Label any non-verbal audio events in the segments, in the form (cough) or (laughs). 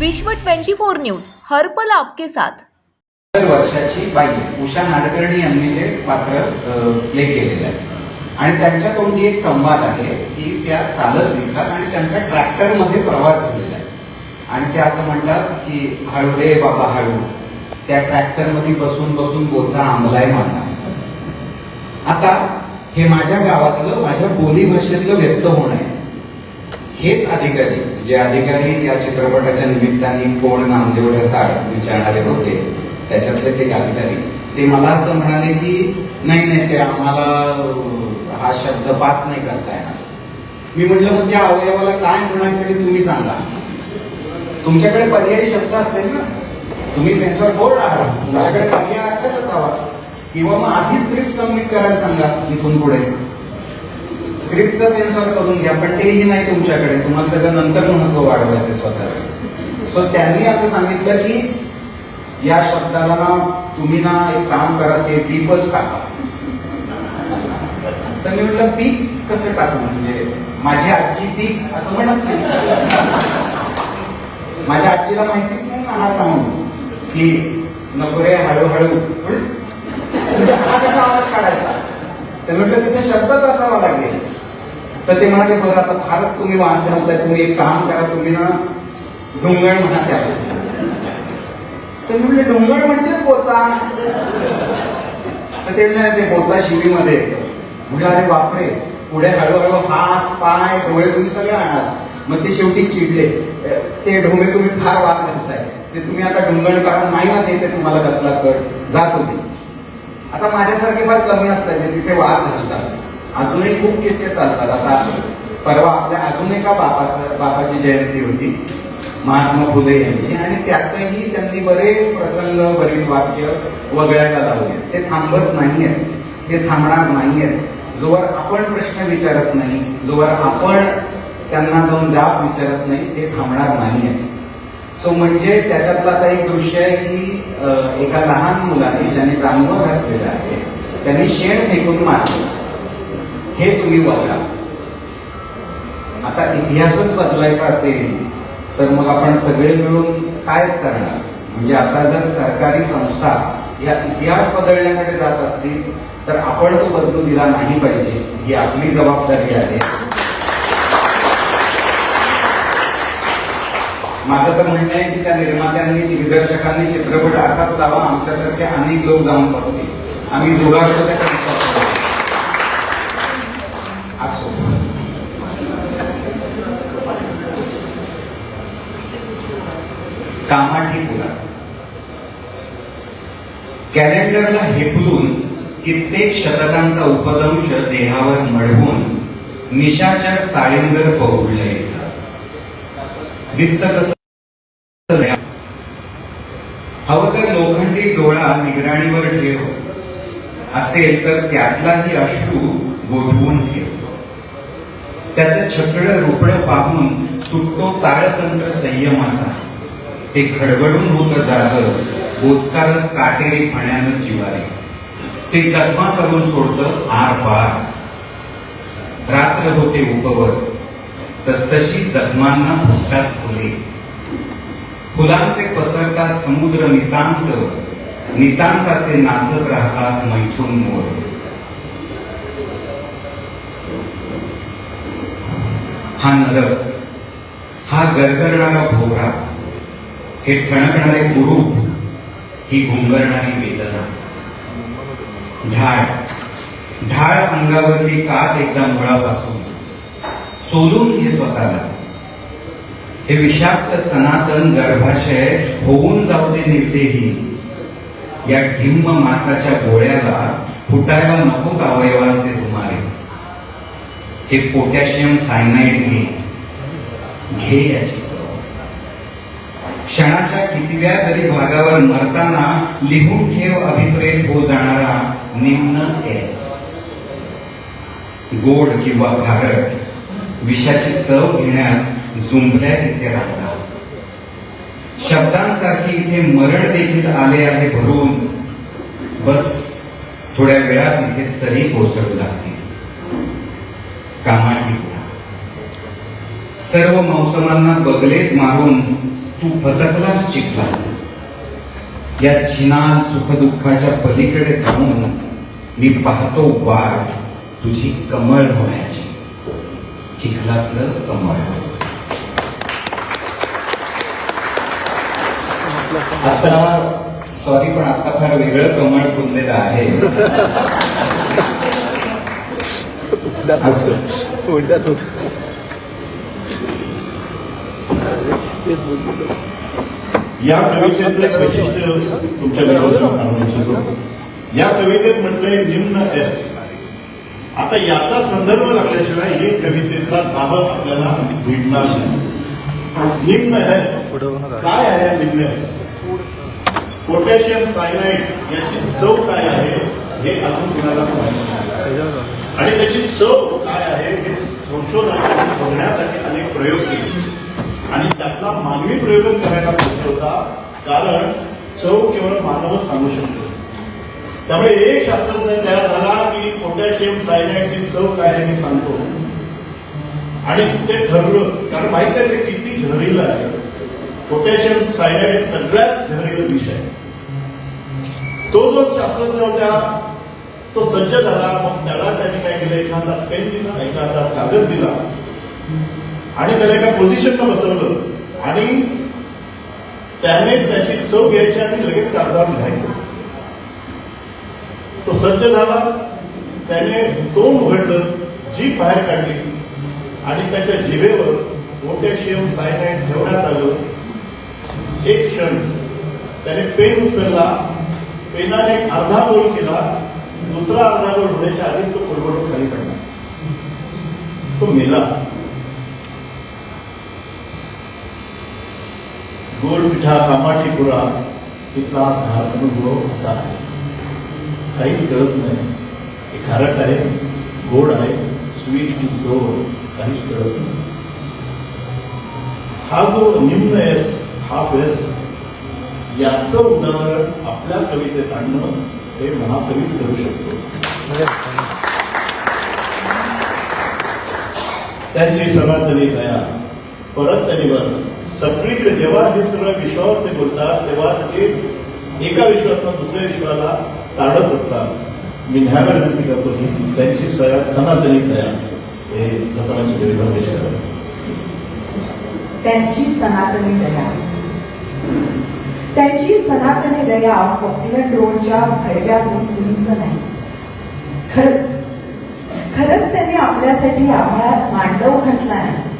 विश्व 24 न्यूज हर्पल आपके साथ. वर्षाची बाई उषा नाडकर्णी यांनी जे पात्र प्ले केलेलं आहे. आणि त्यांच्या तोंडी एक संवाद आहे की त्या चालत निघतात आणि त्यांचा ट्रॅक्टरमध्ये प्रवास झालेला आहे. आणि त्या असं म्हणतात की हळू रे बाबा हळू. त्या ट्रॅक्टरमध्ये बसून बसून बोचा आंबलाय माझा. आता हे माझ्या गावातलं माझ्या बोली भाषेतलं व्यक्त होणं आहे. हेच अधिकारी जे अधिकारी या चित्रपटाच्या निमित्ताने कोण नामदेव ढसाळ विचारणारे होते त्याच्यातलेच एक अधिकारी. ते मला असं म्हणाले की नाही नाही ते आम्हाला हा शब्द पास नाही करता येणार. मी म्हटलं मग त्या अवयवाला काय म्हणायचं हे तुम्ही सांगा. तुमच्याकडे पर्यायी शब्द असेल ना? तुम्ही सेन्सॉर बोर्ड आहात. तुमच्याकडे पर्याय असेलच हवा किंवा मग आधी स्क्रिप्ट सबमिट करायला सांगा इथून पुढे. स्क्रिप्टचा सेन्सॉर करून घ्या पण तेही नाही तुमच्याकडे. तुम्हाला सगळं नंतर महत्त्व वाढवायचं स्वतःच. सो त्यांनी असं सांगितलं की या शब्दाला ना तुम्ही ना एक काम करा ते पीपच टाका तर मी म्हटलं पीक कसं टाकू म्हणजे माझी आजी पीक असं म्हणत नाही? माझ्या आजीला माहितीच नाही ना हा साऊंड की नको रे हळूहळू. म्हणजे हा कसा आवाज काढायचा? तर म्हटलं तिथे शब्दच असावा लागेल. तर ते म्हणाले बरं आता फारच तुम्ही वाद घालताय तुम्ही एक काम करा तुम्ही ना डोंगळ म्हणा त्या तर मी म्हटलं म्हणजेच बोचा. तर ते म्हणाले ते बोचा शिवीमध्ये येतं. म्हणजे अरे बापरे पुढे हळूहळू हात पाय डोळे तुम्ही सगळं आणा. मग ते शेवटी चिडले ते ढोमे तुम्ही फार वाद घालताय. ते तुम्ही आता ढुंगळ करा नाही ना ते तुम्हाला कसला कट. जा तुम्ही. आता माझ्यासारखे फार कमी असतात जे तिथे वाद घालतात. अजूनही खूप किस्से चालतात. आता परवा आपल्या अजून एका बापाचं बापाची जयंती होती. महात्मा फुले यांची. आणि त्यातही त्यांनी बरेच प्रसंग बरीच वाक्य वगळायला लावले ते थांबत नाहीयेत. ते थांबणार नाहीयेत. जोवर आपण प्रश्न विचारत नाही जोवर आपण त्यांना जाऊन जाब विचारत नाही ते थांबणार नाहीयेत. सो म्हणजे त्याच्यातलं आता एक दृश्य आहे की एका लहान मुलाने ज्याने जानवं घातलेलं आहे त्यांनी शेण फेकून मारलं. हे तुम्ही बघा. आता इतिहासच बदलायचा असेल तर मग आपण सगळे मिळून कायच करणार? म्हणजे आता जर सरकारी संस्था या इतिहास बदलण्याकडे जात असतील तर आपण तो बदलू दिला नाही पाहिजे ही आपली जबाबदारी आहे. माझं तर म्हणणं आहे की त्या निर्मात्यांनी दिग्दर्शकांनी चित्रपट असाच लावा आमच्यासारखे अनेक लोक जाऊन बघतील. आम्ही जुगाडतो त्या संस्था असो कामाठी पुरा कॅलेंडरला हेपलून कित्येक शतकांचा उपदंश देहावर मळवून निशाचर साळींगर पहुडलं येत दिसत कस हवं तर लोखंडी डोळा निगराणीवर ठेव. असेल तर त्यातलाही अश्रू गोठवून ठेव. त्याचं छकडं रुपडं पाहून सुटतो ताळतंत्र संयमाचा. ते खडबडून होत जाग बोचकारत काटेरी फण्यानं जिवारी. ते जखमा करून सोडतं आर पार. रात्र होते उपवर तसतशी जखमांना फुटतात फुले. फुलांचे पसरतात समुद्र नितांत नितांताचे नाचत राहतात मैथून मोर. हा नरक हा गरगरणारा भोवरा हे ठणकणारे कुरूप ही घुंगरणारी वेदना. ढाळ. ढाळ अंगावरती कात एकदा मुळापासून. सोलून घे स्वतःला. हे विषाक्त सनातन गर्भाशय होऊन जाऊ दे निर्देही. या ढिम्म मासाच्या गोळ्याला फुटायला नको अवयवांचे तुम्हारे हे पोटॅशियम सायनाइड घे. घे याची क्षणाच्या कितव्या तरी भागावर मरताना लिहून ठेव अभिप्रेत हो जाणारा निम्न एस. गोड किंवा खारट विषाची चव घेण्यास झुंबल्या तिथे रांगा शब्दांसारखी इथे मरण देखील आले आहे भरून. बस थोड्या वेळात इथे सरी कोसळू लागते कामाठी पुरा सर्व मौसमांना बगलेत मारून तू बदकलास चिखला या छिनाल सुखदुःखाच्या पलीकडे जाऊन मी पाहतो वाट तुझी कमळ होण्याची. चिखलातलं कमळ. आता सॉरी पण आता फार वेगळं कमळ फुललेलं आहे. (laughs) असं. तेच बोलतो या कवितेतलं वैशिष्ट्य तुमच्या विरोधात सांगू इच्छितो. या कवितेत म्हटलंय निम्न एस आता याचा संदर्भ लागल्याशिवाय हे कवितेतला दाह आपल्याला भिडणार नाही. निम्न एस काय आहे निम्न एस पोटॅशियम सायनाईड याची चव काय आहे हे अजून कुणाला आणि त्याची चव काय आहे हे संशोधन सोडण्यासाठी अनेक प्रयोग केले. आणि त्यातला मानवी प्रयोगच करायला पाहिजे होता कारण चव केवळ मानवच सांगू शकतो. त्यामुळे एक शास्त्रज्ञ तयार झाला की पोटॅशियम सायनाईडची चव काय आहे मी सांगतो. आणि ते ठरलं कारण माहीत आहे ते किती झहरीला आहे. पोटॅशियम सायनाईड हे सगळ्यात झहरीला विष आहे. तो जो शास्त्रज्ञ होता तो सज्ज झाला मग त्याला त्यांनी काय केलं? एखादा पेन दिला एखादा कागद दिला. आणि त्याला एका पोझिशनला बसवलं. आणि त्याने त्याची चव घ्यायची आणि लगेच कागदावर लिहायचं तो सज्ज झाला. त्याने तोंड उघडलं जीप बाहेर काढली आणि त्याच्या जिभेवर पोटॅशियम सायनाईड ठेवण्यात आलं. एक क्षण त्याने पेन उचलला. पेनाने अर्धा गोल केला. दुसरा अर्धा गोल होण्याच्या आधीच तो कोलबडून खाली पडला. तो मेला. गोड मिठा कामाठी पुरा तिथला हा अनुभव असा आहे काहीच कळत नाही। हे खारट आहे, गोड आहे स्वीट की सोड काहीच कळत नाही। हा जो निम्न एस हाफ़ एस याचं उदाहरण आपल्या कवितेत आणणं हे महाकवीच करू शकतो। सनातनी दया, परत बरं सगळीकडे जेव्हा हे सगळं विश्वावर ते बोलतात तेव्हा ते एका विश्वातून दुसऱ्या विश्वाला ताडत असतात. मी न्यायाला विनंती करतो की त्यांची सया- सनातनी दया हे रसायनाची विविध त्यांची सनातनी दया. त्यांची सनातनी दया फॉकलंड रोडच्या खडव्यातून उंच नाही. खरंच. खरंच त्यांनी आपल्यासाठी आम्हाला मांडव घातला नाही.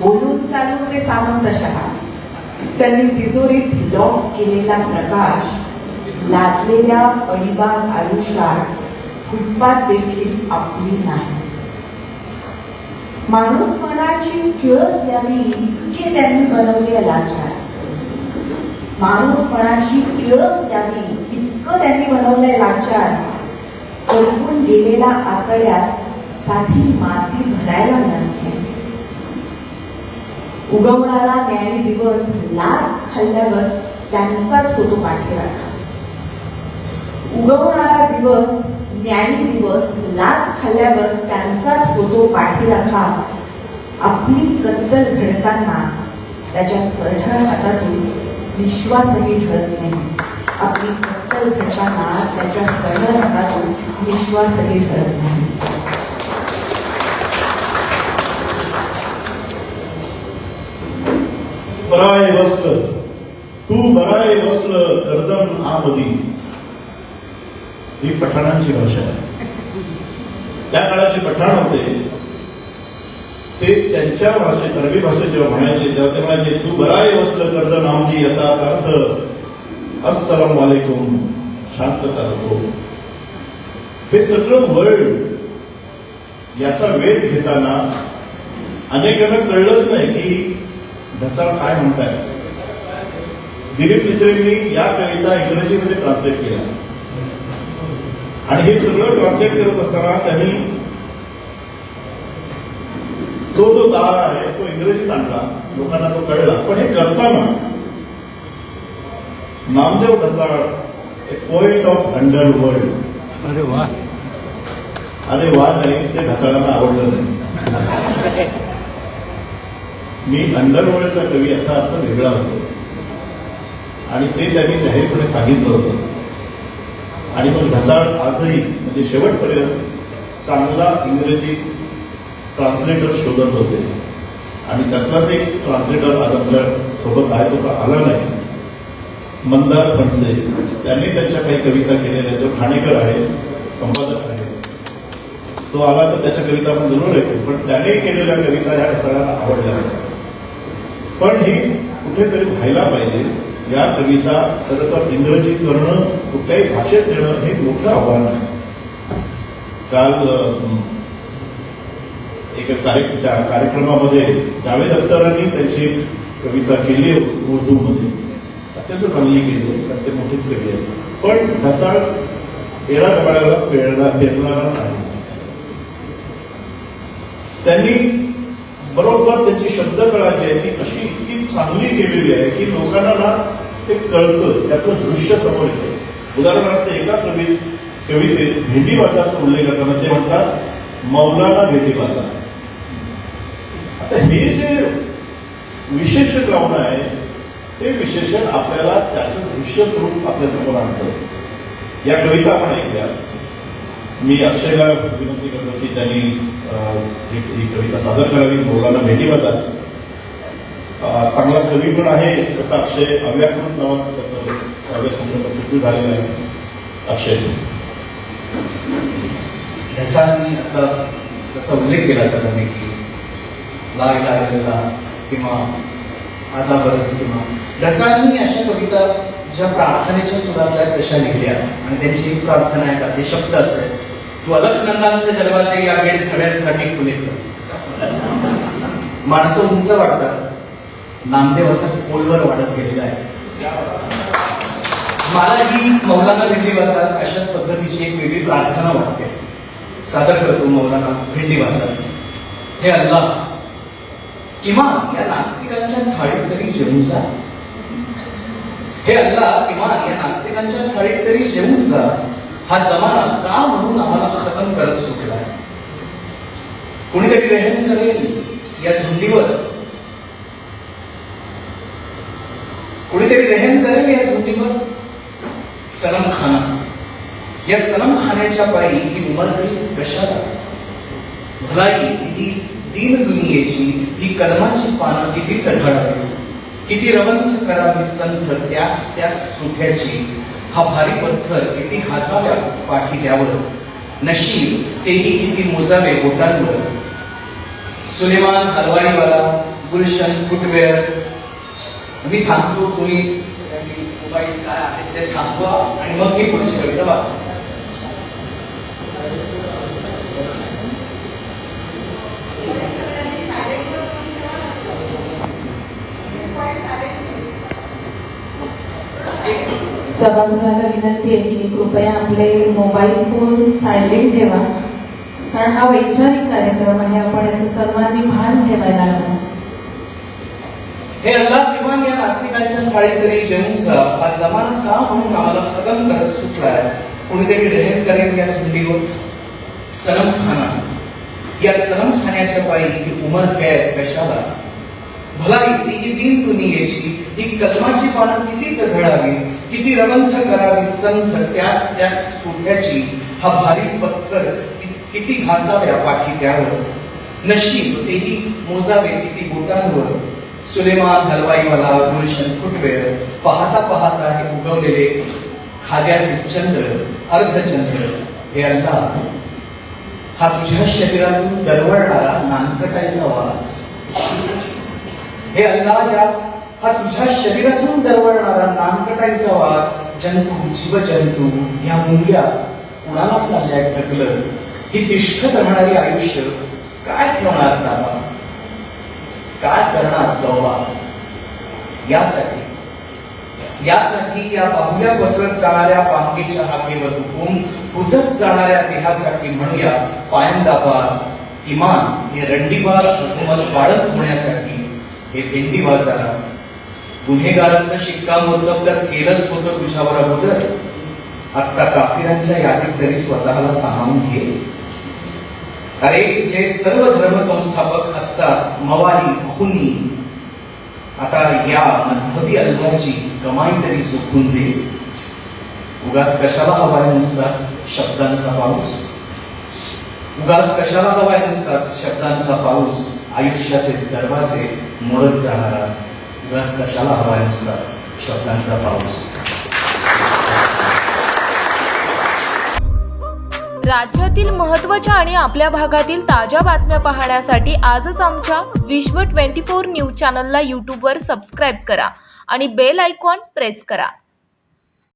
बोलून चालून ते सामंतशहा त्यांनी तिजोरीत लॉक केलेला प्रकाश लादलेल्या पणीबाज आयुष्यात फुटपाथ देखील आपली नाही. माणूस मनाची किळस यावी इतके त्यांनी बनवले लाचार माणूस मनाची किळस यावी इतकं त्यांनी बनवलंय लाचार करपून गेलेला आतड्यात साधी माती भरायला नव्हते उगवणारा न्यायी दिवस लाच खाल्ल्यावर त्यांचाच होतो पाठीराखा उगवणारा दिवस न्यायी दिवस लाच खाल्ल्यावर त्यांचाच होतो पाठीराखा आपली कत्तल घडताना त्याच्या सरळ हातातून विश्वासही ढळत नाही. आपली कत्तल घडताना त्याच्या सरळ हातातून विश्वासही ढळत नाही. बराय वस्त्र. तू भराय वस्त्र गर्दन आमदी ही पठाणांची भाषा आहे. त्या काळाचे पठाण होते. ते त्यांच्या भाषेत अरबी भाषेत जेव्हा म्हणायचे तेव्हा ते म्हणायचे तू बराय वस्त्र गर्दन आमदी याचा अर्थ अस्सलाम वालेकुम. शांतता हो हे सगळं वर्ड याचा वेध घेताना अनेकांना कळलंच नाही की ढसाळ काय म्हणताय? दिलीप चित्रेंनी या कविता इंग्रजीमध्ये ट्रान्सलेट केल्या. आणि हे सगळं ट्रान्सलेट करत असताना त्यांनी तो जो दार आहे तो इंग्रजीत आणला. लोकांना तो कळला. पण हे करताना Namdeo Dhasal poet of underworld अरे वा. अरे वा नाही ते ढसाळांना आवडलं नाही. (laughs) मी अंडरवर्ल्डचा कवी याचा अर्थ वेगळा होतो. आणि ते त्यांनी जाहीरपणे सांगितलं होतं. आणि मग ढसाळ आजही म्हणजे शेवटपर्यंत चांगला इंग्रजी ट्रान्सलेटर शोधत होते. आणि त्यातलाच एक ट्रान्सलेटर आज आमच्यासोबत आहे तो का आला नाही. मंदार फणसे. त्यांनी त्यांच्या काही कविता केलेल्या जो ठाणेकर आहे संपादक आहे तो आला तर त्याच्या कविता आपण जरूर ऐकू. पण त्याने केलेल्या कविता ह्या सगळ्यांना आवडल्या पण हे कुठेतरी व्हायला पाहिजे. या कविता खरं तर इंग्रजी करणं कुठल्याही भाषेत देणं हे मोठं आव्हान आहे. काल एका कार्य त्या कार्यक्रमामध्ये जावेद अख्तरांनी त्यांची एक कविता केली उर्दूमध्ये. अत्यंत चांगली केली आहे, कारण ते मोठीच कवी आहेत. पण ढसाळ येडा कपाळाला पेरणार पेरणारा नाही त्यांनी बरोबर त्याची शब्दकळा जी आहे ती अशी इतकी चांगली केलेली आहे की लोकांना ना ते कळतं त्याचं दृश्य समोर येतं. उदाहरणार्थ एका कवी कवितेत भेंडी बाजारचा उल्लेख करताना ते म्हणजे म्हणतात मौलाना भेंडी बाजार. आता हे जे विशेषण लावणं आहे ते विशेषण आपल्याला त्याचं दृश्य स्वरूप आपल्यासमोर आणतं. या कविता आपण ऐकल्या मी अक्षयला विनंती करतो की त्यांनी ही कविता सादर करावी. मौलाना भेटी बजा चांगला कवी पण आहे स्वतः अक्षय अव्याकृत नावाचं त्याचं काव्य संग्रह प्रसिद्ध झालेलं आहे. अक्षय. ढसांनी आता जसा उल्लेख केला सगळ्यांनी की लाय लागलेला किंवा आता बरस किंवा ढसांनी अशा कविता ज्या प्रार्थनेच्या सुरातल्या आहेत तशा लिहिल्या आणि त्यांची एक प्रार्थना आहे त्यातले शब्द असेल तू दरवाजे या वेळ सगळ्यांसाठी खुले माणसं उंच वाटतात. नामदेव असं खोलवर वाढत गेलेलं आहे. मला ही मौलाना भेंडी वासात अशाच पद्धतीची एक वेगळी प्रार्थना वाटते. सादर करतो मौलाना भेंडी वासात हे अल्लाह किमान या नास्तिकांच्या थाळीत तरी जेवून जा. हे अल्लाह किमान या नास्तिकांच्या थाळीत तरी जेवून जा. हा जमाना का म्हणून आम्हाला खतम करत सुटला कोणीतरी रेहन करेल या झुंडीवर? कोणीतरी रेहन करेल या झुंडीवर? सनम खाना या सनम खाण्याच्या पायी ही उमरकळी कशाला? भलाई ही दीन दुनियेची ही कर्माची पानं किती सघळावी किती रवंथ करावी संथ त्याच त्याच सुख्याची हा भारी पत्थर किती घासाव्या पाठील्यावर नशीब तेही किती मोजावे बोटांवर. सुलेमान हलवारीवाला गुलशन फुटवेअर. मी थांबतो तुम्ही मोबाईल काय आहे ते थांबवा आणि मग मी पुढची कविता वाचतो सभागृहाला विनंती आहे की कृपया आपले मोबाईल फोन सायलेंट ठेवा. कारण हा वैचारिक कार्यक्रम आहे आपण याचं सर्वांनी भान ठेवायला हवं. हे अल्लाह किमान या नास्तिकांच्या थाळीत तरी जेवून जा हा जमाना का म्हणून आम्हाला खतम करत सुटलाय कुणीतरी रेहन करेल या सुंडीवर सलम खाना. या सलम खाण्याच्या पायी उमर कैद कशाला? भलाई ती ही दुनियेची ही कलमाची पानं किती सघळावी किती रवंथ करावी संथ त्याच त्याच सुठ्याची हा भारी पत्थर किती घासाव्या पाठी त्यावर नशीब तेही मोजावे किती बोटांवर. सुलेमान हलवाईवाला गुलशन फुटवेळ पाहता पाहता हे उगवलेले खाद्याचे चंद्र अर्धचंद्र हे अल्लाह हा तुझ्या शरीरातून दरवळणारा नानकटायचा वास. हे अल्लाह या हा तुझ्या शरीरातून दरवळणारा नानकटाईचा वास जंतू जीवजंतू या मुंग्या कुणाला चालल्या टकलं ही तिष्ठत राहणारी आयुष्य काय ठेवणार दाबा काय करणार दौबा यासाठी यासाठी या बाहुल्या पसरत जाणाऱ्या पांगीच्या हाकेवर हुकूम कुजत जाणाऱ्या देहासाठी म्हणूया पायंदाबा किमान हे रंडीबाज हुकूमत वाढत होण्यासाठी हे भेंडी बाजारा गुन्हेगारांचं शिक्कामोर्तब तर केलंच होतं तुझ्यावर अगोदर. आता काफिरांच्या यादीत तरी स्वतःला सामावून घे. अरे इथले सर्व धर्म संस्थापक असतात मवाली खुनी. आता या मजहबी अल्लाची कमाई तरी चुकून दे. उगास कशाला हवाय नुसताच शब्दांचा पाऊस? उगास कशाला हवाय नुसताच शब्दांचा पाऊस? आयुष्याचे दरवाजे मोडत जाणारा उगाच कशाला हवाय नुसताच? शब्दांचा पाऊस. राज्यातील महत्त्वाच्या आणि आपल्या भागातील ताज्या बातम्या पाहण्यासाठी आजच आमच्या विश्व ट्वेंटी फोर न्यूज चॅनलला यूट्यूबवर सबस्क्राईब करा आणि बेल आयकॉन प्रेस करा.